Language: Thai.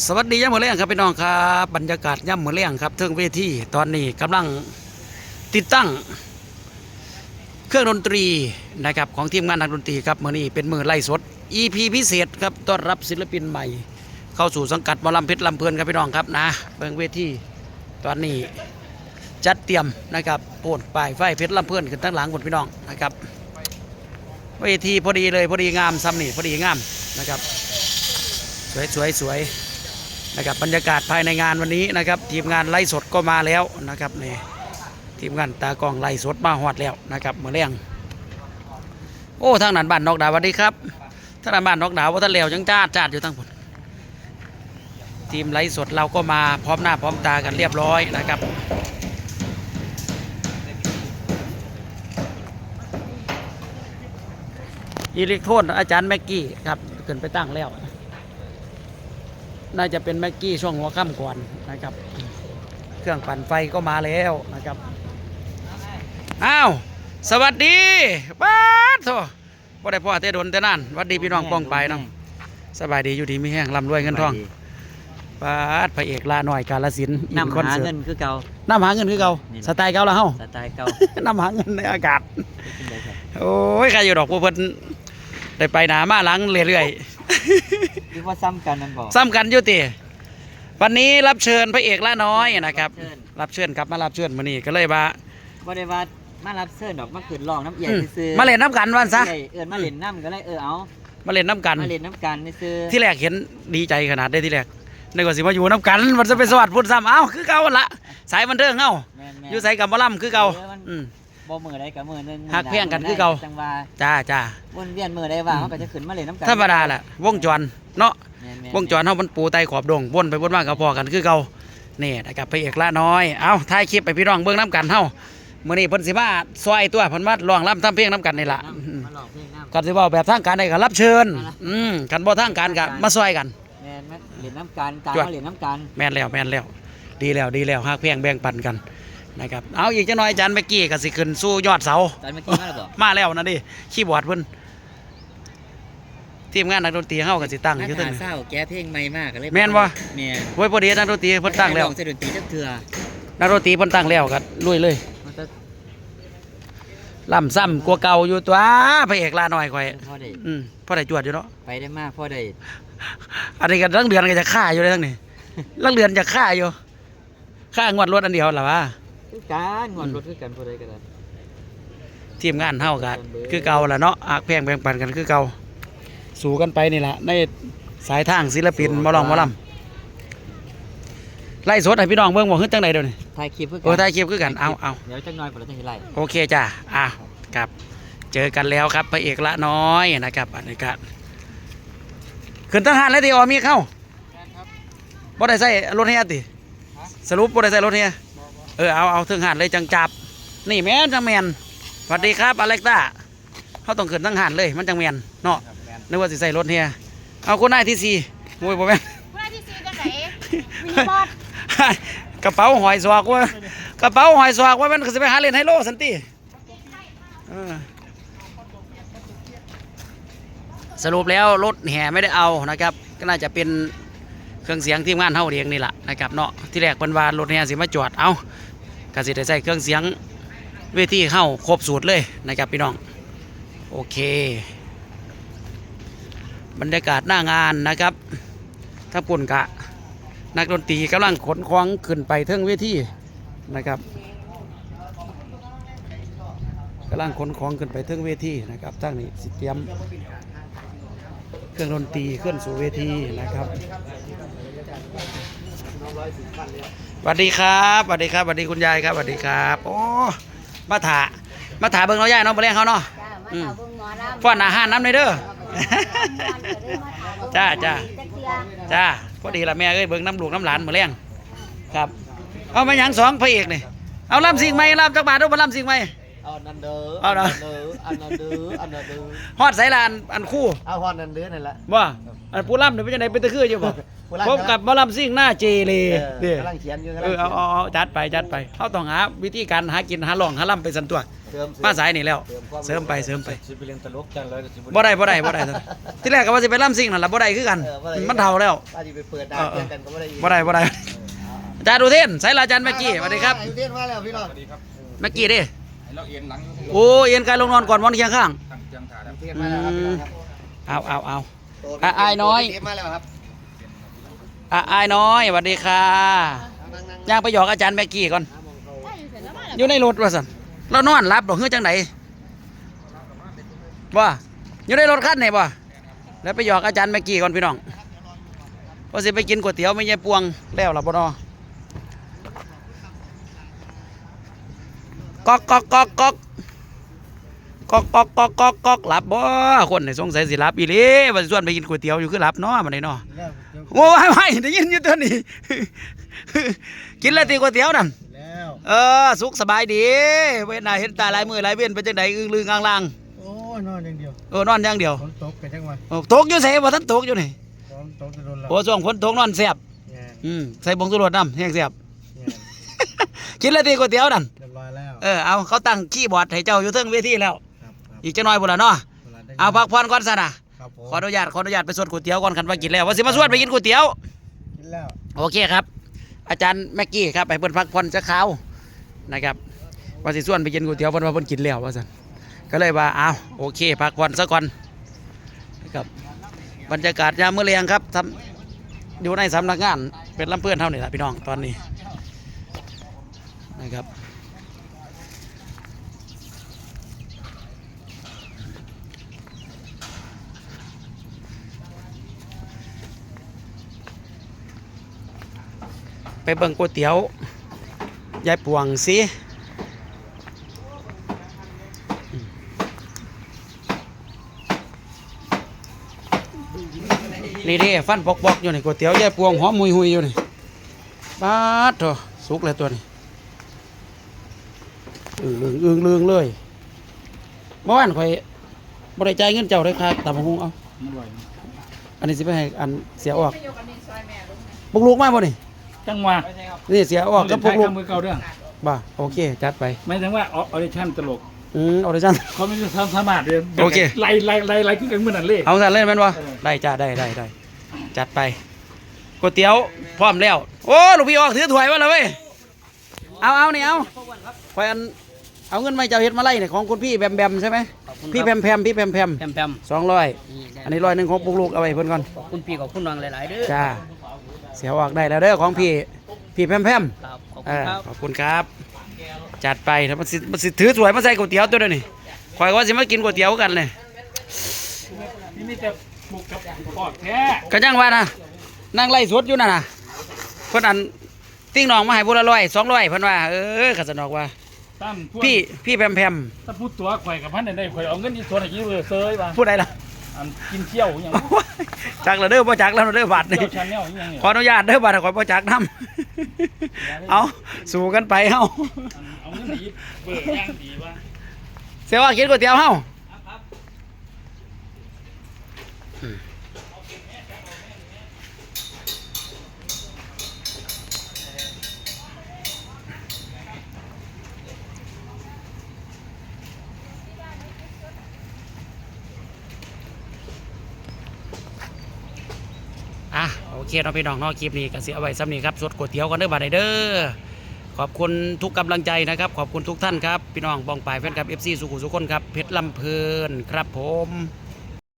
สวัสดีย่ำมือเลี้ยงครับพี่น้องครับบรรยากาศย่ำมือเลี้ยงครับเทิงเวทีตอนนี้กำลังติดตั้ง เครื่องดนตรีนะครับของทีมงานนักดนตรีครับมือนี้เป็นมือไล่สด EP พิเศษครับต้อนรับศิลปินใหม่ เข้าสู่สังกัดมอลำเพชรลำเพลินครับพี่น้องครับนะเบิงเวทีตอนนี้จัดเตรียมนะครับโปนป้ายไฟเพชรลำเพลินขึ้นทั้งหลังหมดพี่น้องนะครับเวทีพอดีเลยพอดีงามซ้ำนี่พอดีงามนะครับ สวยสวยสวย นะครับบรรยากาศภายในงานวันนี้นะครับ ทีมงานไล่สดก็มาแล้วนะครับนี่ทีมงานตากล้องไล่สดมาหอดแล้วนะครับเมื่อเลี้ยงโอ้ทางนั้นบ้านนอกดาวสวัสดีครับทางนั้นบ้านนอกดาวว่าท่านเลวจังจ้าจ้าดอยู่ทั้งหมดทีมไล่สดเราก็มาพร้อมหน้าพร้อมตากันเรียบร้อยนะครับอิเล็กโทรนอาจารย์แม็กกี้ครับขึ้นไปตั้งแล้ว น่าจะเป็นแม็กกี้ช่วงหัวค่ำก่อนนะครับ เครื่องปั่นไฟก็มาแล้วนะครับ อ้าว สวัสดีบ้าดโถบ่ได้พ่อแต่โดนแต่นั่นหวัดดีพี่น้องป้องไปเนาะสบายดีอยู่ดีมีแห้งร่ำรวยเงินทองบ้าดพระเอกลาหน่อยกาลสินธุ์อินำคอนหาเสิร์เงิตนคือเก่าน้ำหาเงินคือเก่านี่แหละสไตล์เก่าแล้วเฮาสไตล์เก่าน้ำหาเงินในอากาศขึ้นได้ครับโอ้ยใครอยู่ดอกพวกเพิ่นได้ไปหนามาหลังเรื่อยห รือว่าซ้ำกันนั่นบอกๆซ้ำกันอยู่ติวันนี้รับเชิญพระเอกละน้อยนะครับเชิญรับเชิญครับมารับเชิญมื้อนี้ก็เลยว่าบ่ได้ว่ามารับเชิญดอกมาขืนร้องน้ำเอียอืมซื้อๆมาเล่นน้ำกันวันซะเอิ้นเอิ้นมาเล่นน้ำก็เลยเออเอามาเล่นน้ำกันมาเล่นน้ำกันนี่ซื้อที่แรกเห็นดีใจขนาดได้ที่แรกนึกว่าสิมาอยู่น้ำกันมันจะไปสวัสดิ์พูดซ้ำเอ้าคือเก่าหั่นละสายบันเทิงเอ้าแม่นๆอยู่ใส่กับหมอลำคือเก่าเออมันอืมบ่มือใดกับมือหนึงหักเพียงกันคือเก่าจังว่าจ้าจ้าวนเวียนมือใดว่าเขาก็จะขึ้นมาเล่นน้ำกันธรรมดาแหละวงจร เนาะแม่นๆวงจรเฮามันปูไตขอบดงวนไปวนมากับพอกันคือเก่านี่นะครับพระเอกละน้อยเอาถ่ายคลิปไปพี่น้องเบิ่งน้ำกันเฮามื้อนี้เพิ่นสิมาซอยตัวเพิ่นมาร้องรำทำเพลงน้ำกันนี่ล่ะอืมมาลองเพลงน้ำกันสิเว้าแบบทางการได้ก็รับเชิญมาละอืมกันบ่ทางการก็มาซอยกันแม่นมาเล่นน้ำกันกลางจวดมาเล่นน้ำกันแม่นแล้วแม่นแล้ว ดีแล้วดีแล้วฮักเพียงแบ่งปันกันนะครับเอาอีกจักหน่อยอาจารย์เมื่อกี้ก็สิขึ้นสู่ยอดเสาตอนเมื่อกี้มาแล้วบอกมาแล้วนะดิคีย์บอร์ดเพิ่น ทีมงานนักดนตรีเฮาก็สิตั้งนักอยู่ตึ้งหาเศร้าแก้เพลงใหม่มากก็เลยแม่นบ่ แม่นโว้ยพอดีนักดนตรีเพิ่นตั้งแล้ว ใส่ดนตรีจักเทื่อนักดนตรีเพิ่นตั้งแล้วก็ลุยเลยมันจะล่ำซ้ำกว่าเก่าอยู่ตัวพระเอกลาหน่อยข่อยพอได้อืมพอได้จวดอยู่เนาะ ไปได้มากพอได้อันนี้ก็ตั้งเดือนก็จะฆ่าอยู่เลยทั้งนี้ตั้งเดือนจะฆ่าอยู่ฆ่างวดรถอันเดียวล่ะวะ คือการงอนรถคือกันพอได้ก็ได้ ทีมงานเฮาก็คือเก่าล่ะเนาะอักแพงแบ่งปันกันคือเก่า สู้กันไปนี่ล่ะในสายทางศิลปินหมอลองหมอลำไล่สดให้พี่น้องเบิ่งบ่ฮึดจังไดเดี๋ยวนี้ถ่ายคลิปคือกัโอ้ถ่ายคลิปคือกันเอาเอาเดี๋ยวจังน้อยผมจะเห็นไรโอเคจ้ะอ้าวครับ เจอกันแล้วครับพระเอกละน้อยนะครับอันนี้ก็ขึ้นทหารแล้วติออมีเข้าบ่ได้ใส่รถเฮียติสรุปบ่ได้ใส่รถเฮียเออเอาเอาถึงหานเลยจังจับ นี่แม่นจังแมนสวัสดีครับอเล็กต้าเขาต้องขึ้นทั้งหานเลยมันจังแมนเนาะ นึกว่าสิใส่รถเฮียเอาคนนายที่สี่โอ้ยบ่แม่นผู้ได้ที่ซีจังไหนมีบอสกระเป๋าหอยสวากว่ากระเป๋าหอยสวากว่ามันก็สิไปหาเล่นไฮโลสันติเออสรุปแล้วรถแห่ไม่ได้เอานะครับ ก็น่าจะเป็นเครื่องเสียงทีมงานเฮาเรียงนี่แหละนะครับเนาะที่แรกเพิ่นว่ารถแห่สิมาจอดเอาก็สิได้ใช้เครื่องเสียงเวทีเฮาครบสูตรเลยนะครับพี่น้อง โอเค บรรยากาศหน้างานนะครับถ้าปุ่นกะ นักดนตรีกำลังขนของขึ้นไปเทิงเวทีนะครับกำลังขนของขึ้นไปเทิงเวทีนะครับทั้งนี้สิเตรียม เครื่องดนตรีขึ้นสู่เวทีนะครับสวัสดีครับสวัสดีครับสวัสดีคุณยายครับสวัสดีครับโอ้มาถามาถาเบิ่งเราย่ายเน้องไปเลี้ยงเขาเนาะจ้ามาถามเบิ่งหมอลำฟ้อนอาหารน้ำในอยเด้อ จ้าจ้าจักเทื่อจ้าพอดีละแม่เอ้ยเบิ่งน้ำลูกน้ำหลานมาเลี้ยงครับ เอามาหยังสองพระเอกนี่เอาลำสิ่งไหมลำจักบาทเอามาลำสิ่งไหมเอานันเด้อเอาเด้อเด้ออันนั้นเด้ออันนั้นเด้อฮอดใส่ละอันอันคู่เอาฮอดนันเด้อนั่นแหละบ่อันผู้ล่ำเนี่ยเป็นจังไดเป็นตะคืออยู่บ่ผู้ล่ำ พบกับหมอลำซิ่งหน้าเจเลเอเด้อกำลังเขียนอยู่กำลัเองอเขียเอานเอาเอาจัดไปจัดไปเขาต้องหาวิธีการหากินหาหลองหาล่ำไปสันตัวเสริมมาสายนี่แล้วเสริมความเสริมไปเสริมไปสิไปเรียนตลกจังเลยก็สิบ่ได้บ่ได้บ่ได้ท่านที่แรกก็ว่าสิไปล่ำซิ่งนั่นล่ะบ่ได้คือกัน เออบ่ได้ มันเท่าแล้วว่าที่ไปเปิดด่านเจอกันก็ไม่ได้อีกบ่ได้บ่ได้อาจารย์ดูเทนใส่ละอาจารย์แม็กกี้สวัสดีครับอายุเทียนมาแล้วพี่น้องแม็กกี้ดิเราเอียนหลังโอ้เอ็นกายลงนอนก่อนวันเคียงข้าง ตั้งเตียงถ่ายแล้วเทียนมาแล้วครับพี่น้องครับเอาเอาเอา โตอะอายน้อย เทีนมาแล้วครับ อะอายน้อยสวัสดีค่ะนั่งๆๆย่างไปหยอกอาจารย์แม็กกี้ก่อนหามองเขาได้อยู่เสร็จแล้วมาอยู่ในรถว่าสั่นเรานอนรับดอกเฮือจังไหนว่าอยู่ในรถคันไหนบ่แล้วไปหยอกอาจารย์แม็กกี้ก่อนพี่น้องว่าสิไปกินก๋วยเตี๋ยวไม่ใช่ปวงแล้วล่ะบ่นอก๊อกก๊อกก๊อกก๊อกก๊อกก๊อกก๊อกก๊อกก๊อกหลับบ่คนนี่สงสัยสิหลับอีหลีว่าสิชวนไปกินก๋วยเตี๋ยวอยู่คือหลับเนาะบัดนี้เนาะแล้ว โอ้ยไม่ได้ยินอยู่ตัวนี้ กินแล้วตีก๋วยเตี๋ยวนั่นแล้วเออสุขสบายดีเว้นหน้าเห็นตาลายมือลายเว้นเป็นจังไดอึ้งลืงอ่างลางโอ้ยนอนอย่างเดียวเออนอนอย่างเดียวฝนตกไปทั้งวันโอ้ตกอยู่ไสบ่ทันตกอยู่นี่ฝนตกจะโดนเราโอ้ช่วงฝนตกนอนแซ่บแง่อืมใส่ผงชูรสน้ำแห้งแซ่บแง่กินแล้วตีก๋วยเตี๋ยวนั่นเรียบร้อยแล้วเออเอาเขาตั้งคีย์บอร์ดให้เจ้าอยู่เทิงเวทีแล้ว ครับครับอีกจักหน่อยพุ่นล่ะเนาะวลได้เอาพักผ่อนก่อนซะนะ ครับผมขออนุญาตขออนุญาตไปสวดก๋วยเตี๋ยวก่อนคันว่ากินแล้วว่าสิมาสวดไปกินก๋วยเตี๋ยว กินแล้วโอเคครับ อาจารย์แม็กกี้ครับไปเพิ่นพักผ่อนจะเขาวนะครับว่าสิส่วนไปกินก๋วยเตี๋ยวเพิ่นว่าเพิ่นกินแล้วว่าซั่นก็เลยว่าอ้าวโอเคพักผ่อนซะก่อนนะครับบรรยากาศยามมื้อแลงครับทำอยู่ในสำนักงานเป็นลำเพื่อนเท่านี้แหละพี่น้องตอนนี้นะครับ ไปเบิ่งก๋วยเตี๋ยวยายปวงสินี่เดิฟันปอกๆอยู่นี่ก๋วยเตี๋ยวยายปวงหอมมุยหุยอยู่นี่บาดโถสุกเลยตัวนี้อึ้งลึงอึ้งลึงเลยเมื่อวานข่อยบริจ่ายเงินเจ้าเลยครับตามหงเอาอันนี้สิไปให้อันเสียออกปุกลูกมาบ่นี่ จังหวะนี่เสียออกกับปุกลูกมือเก่าเรื่องบ่โอเค จัดไปไม่ถึงว่าออเดชั่นตลกอืมออดิชั่นเขาไม่ได้ทำสมาร์ทเลยโอเคไล่ไล่ไล่ไล่ขึ้นกันเมื่อนั้นเลยเอาสั่นเล่นแม่นบ่เออได้จ้าได้ได้ได้จัดไปก๋วยเตี๋ยวพร้อมแล้ว โอ้ลูกพี่ออกถือถ้วยมาเลยเว้ยเอาเอานี่เอาคอยอันเอาเงินมาเจ้าเฮ็ดมาไล่เนี่ยของคุณพี่แบมแบมใช่ไหมพี่แพมแพมพี่แพมแพมแพมแพมสองร้อยนี่ได้อันนี้ร้อยหนึ่งของปุกลูกเอาไว้เพิ่นก่อนขอบคุณพี่ขอบคุณน้องหลายๆเด้อจ้า เสียออกได้แล้วเด้อของพี่พี่แพมแพมครับขอบเอคุณอครับขอบคุณครับ จัดไปแล้วมันสิมันสิถือถ้วยมาใส่ก๋วยเตี๋ยวตัวเดียวนี่คอยว่าสิมากินก๋วยเตี๋ยวกันเลยนี่มีแต่ปลูกกับปอดแท้ก็ยังว่านะนั่งไล่สวดอยู่น่ะนะเพิ่นอันติ้งน้องมาให้บุละร้อยสองร้อยเพิ่นว่าเออขันสนอกว่าตั้มพวกพี่พี่แพมแพมถ้าพูดตัวข่อยกับพันได้ข่อยเอาเงินที่ส่วนอีกเลยเซยมาพูดอะไรล่ะ อันกินเที่ยวอย่างจักแล้วเด้อบ่จักแล้วเด้อบาทนี่เที่ยวชันแนลอย่างเงี้ยขออนุญาตเด้อบาทขอยบ่จักนํเอาสู้กันไปเฮาเอาเงินไหนเบิกย่างดีวะเสียว่ากินก๋วยเตี๋ยวเฮา อะโอเคเราไปน้องนอกคลิปนี้ก็สิเอาไว้ซ้ำนี้ครับสดก๋วยเตี๋ยวกันเด้อบาดเด้อขอบคุณทุกกำลังใจนะครับ ขอบคุณทุกท่านครับ พี่น้องบองปลายแฟนคลับเอฟซีสุขุสุขคนครับเพชรลำเพลินครับผม